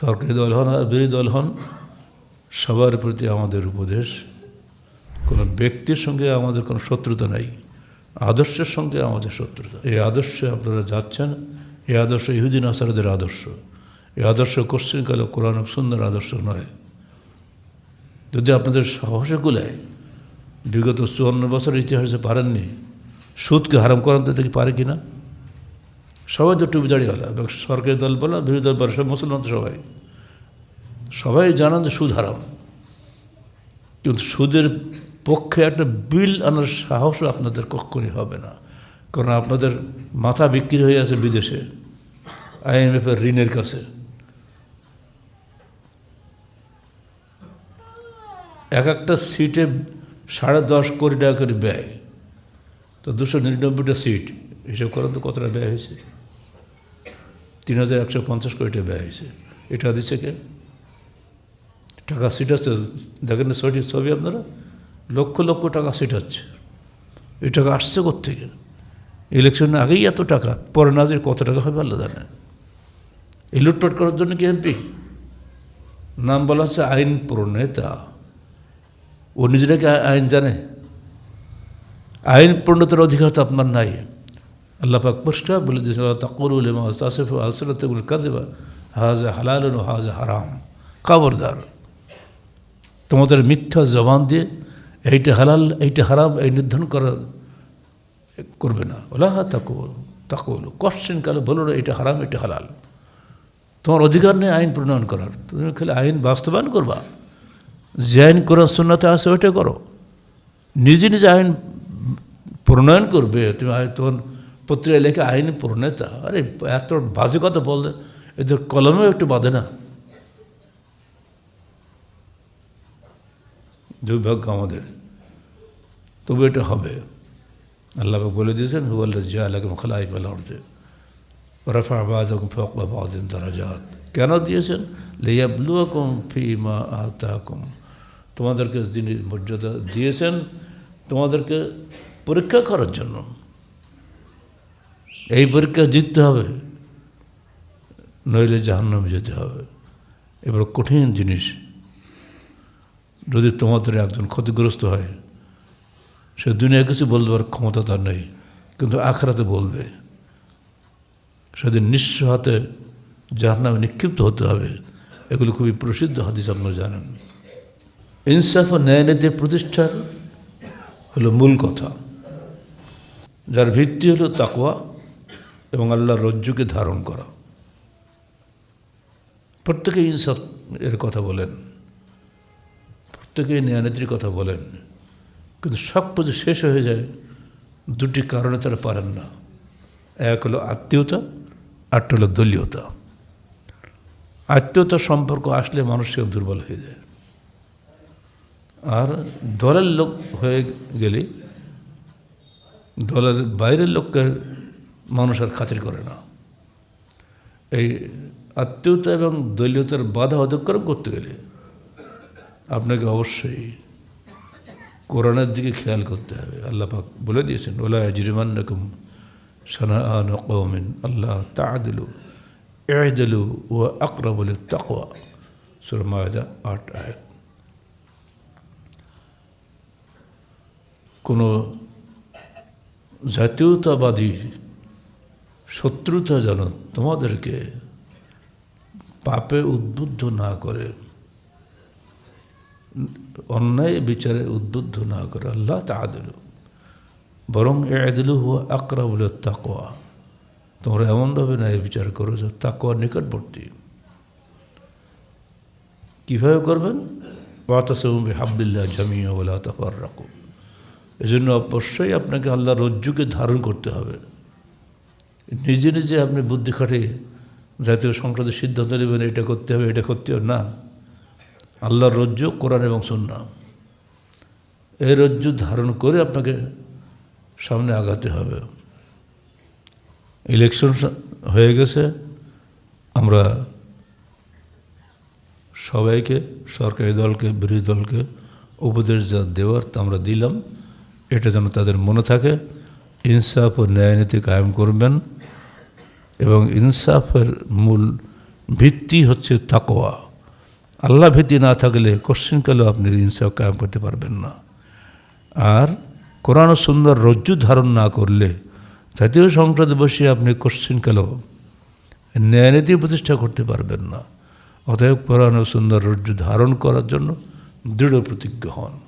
সরকারি দল হন আর বিরোধী দল হন, সবার প্রতি আমাদের উপদেশ, কোনো ব্যক্তির সঙ্গে আমাদের কোনো শত্রুতা নাই, আদর্শের সঙ্গে আমাদের শত্রুতা। এই আদর্শে আপনারা যাচ্ছেন, এই আদর্শ ইহুদিন আসারদের আদর্শ। এই আদর্শ কোশ্চিনকালে কোরআন সুন্দর আদর্শ নয়। যদি আপনাদের সাহসে কুলায়, বিগত চুয়ান্ন বছরের ইতিহাসে পারেননি, সুদকে হারাম করান তো দেখি পারে কি না সবাই তো টুপি দাঁড়িয়ে গেল এবং সরকারি দল বলো, বিরোধী দল বলো, সব মুসলমান তো সবাই। সবাই জানান যে সুদ হারাম। কিন্তু সুদের পক্ষে একটা বিল আনার সাহসও আপনাদের কক্ষণই হবে না। কারণ আপনাদের মাথা বিক্রি হয়ে আছে বিদেশে আইএমএফের ঋণের কাছে। এক একটা সিটে সাড়ে দশ কোটি টাকা করে ব্যয়। তো দুশো নিরানব্বইটা সিট, হিসেব করেন তো কতটা ব্যয় হয়েছে? তিন হাজার একশো পঞ্চাশ কোটি টাকা ব্যয় হয়েছে। এটা দিচ্ছে কে? টাকা সিট আছে দেখেন না ছবি ছবি আপনারা? লক্ষ লক্ষ টাকা সিট হচ্ছে এই টাকা আসছে কোথেকে ইলেকশনের আগেই এত টাকা, পরে না যে কত টাকা হবে, আল্লাহ জানে। এই লুটপাট করার জন্য কি এমপি? নাম বলা হচ্ছে আইন প্রণেতা। ও নিজেরাকে আইন জানে? আইন প্রণেতার অধিকার তো আপনার নাই। আল্লাহ পাক পরিষ্কার বলে দিয়েছে তাকুল তাসিফ আসলাতুল কাদেবা হাজ হালাল হাজ হারাম। খবরদার। তোমাদের মিথ্যা জবান দিয়ে এইটা হালাল, এইটা হারাম, এই নির্ধারণ করার করবে না। ওলা হা তাকুল তাকুল। কোশ্চেন কালে বলো না এটা হারাম এটা হালাল। তোমার অধিকার নেই আইন প্রণয়ন করার। তুমি খালি আইন বাস্তবায়ন করবা। যে আইন করার সুন্নাতে আছে, ওইটা করো। নিজে নিজে আইন প্রণয়ন করবে। তুমি তোমার পত্রিকা লেখে আইন প্রণেতা। আরে, এত বাজে কথা বললে এদের কলমেও একটু বাঁধে না। দুর্ভাগ্য আমাদের। তবু এটা হবে। আল্লাহ বলে দিয়েছেন হুয়াল্লা জিয়া আল্লাহ খালাই পেলা উঠতে রফা আবাদ ফকবা বাদিন দারাজাত। কেন দিয়েছেন? লেয়াবলুয়াকুম ফি মা আতাকুম। তোমাদেরকে যিনি মর্যাদা দিয়েছেন, তোমাদেরকে পরীক্ষা করার জন্য। এই পরীক্ষা জিততে হবে, নইলে জাহান্নামে যেতে হবে। এবার কঠিন জিনিস। যদি তোমাদের একজন ক্ষতিগ্রস্ত হয়, সে দুনিয়া কিছু বলতে পারার ক্ষমতা তার নেই, কিন্তু আখড়াতে বলবে। সেদিন নিঃস্ব হাতে যার নামে নিক্ষিপ্ত হতে হবে। এগুলো খুবই প্রসিদ্ধ হাদিস, আপনারা জানেন। ইনসাফ ও ন্যায়নীতির প্রতিষ্ঠার হলো মূল কথা। যার ভিত্তি হলো তাকওয়া এবং আল্লাহর রজ্জুকে ধারণ করা। প্রত্যেকে ইনসাফ এর কথা বলেন। প্রত্যেকে ন্যায়নীতির কথা বলেন। কিন্তু সব পুজো শেষ হয়ে যায়, দুটি কারণে তারা পারেন না। এক হলো আত্মীয়তা আরটা হলো দলীয়তা। আত্মীয়তার সম্পর্ক আসলে মানুষ দুর্বল হয়ে যায়। আর দলের লোক হয়ে গেলে দলের বাইরের লোককে মানুষ আর খাতির করে না। এই আত্মীয়তা এবং দলীয়তার বাধা অতিক্রম করতে গেলে আপনাকে অবশ্যই কোরআনের দিকে খেয়াল করতে হবে। আল্লাহ পাক বলে দিয়েছেন, ওলা জিরমান রকম সানাআন কৌমিন আল্লাহ তাদিলু এহদিলু ও আকরাবুল তাকওয়া সুরমায়দা আট আয়াত। কোনো জাতীয়তাবাদী শত্রুতা যেন তোমাদেরকে পাপে উদ্বুদ্ধ না করে, অন্যায় বিচারে উদ্বুদ্ধ না করে, আল্লাহ তাদিল বরং এদিলু হুয়া আকরাবুল তাকোয়া তোমরা এমনভাবে ন্যায় বিচার করো যে তাকোয়ার নিকটবর্তী। কীভাবে করবেন? ওয়াতাসমি হাবলিল্লাহ জামিয়া বলে তফার রাখো এজন্য অবশ্যই আপনাকে আল্লাহ রজ্জুকে ধারণ করতে হবে। নিজে নিজে আপনি বুদ্ধি খাটিয়ে জাতীয় সংসদের সিদ্ধান্ত নেবেন, এটা করতে হবে, এটা করতে হবে। না। আল্লাহর রজ্জু কোরআন এবং সন্না। এই রজ্জু ধারণ করে আপনাকে সামনে আগাতে হবে। ইলেকশন হয়ে গেছে। আমরা সবাইকে, সরকারি দলকে, বিরোধী দলকে উপদেশ যা দেওয়ার তা আমরা দিলাম। এটা যেন তাদের মনে থাকে। ইনসাফ ও ন্যায়নীতি কায়েম করবেন এবং ইনসাফের মূল ভিত্তি হচ্ছে তাকোয়া আল্লাহ ভীতি না থাকলে কোশ্চিনকালেও আপনি ইনসাফ কায়েম করতে পারবেন না? আর কোরআন সুন্দর রজ্জু ধারণ না করলে জাতীয় সংসদে বসে আপনি কোশ্চিনকালেও ন্যায়নীতি প্রতিষ্ঠা করতে পারবেন না? অতএব কোরআন সুন্দর রজ্জু ধারণ করার জন্য দৃঢ় প্রতিজ্ঞ হন।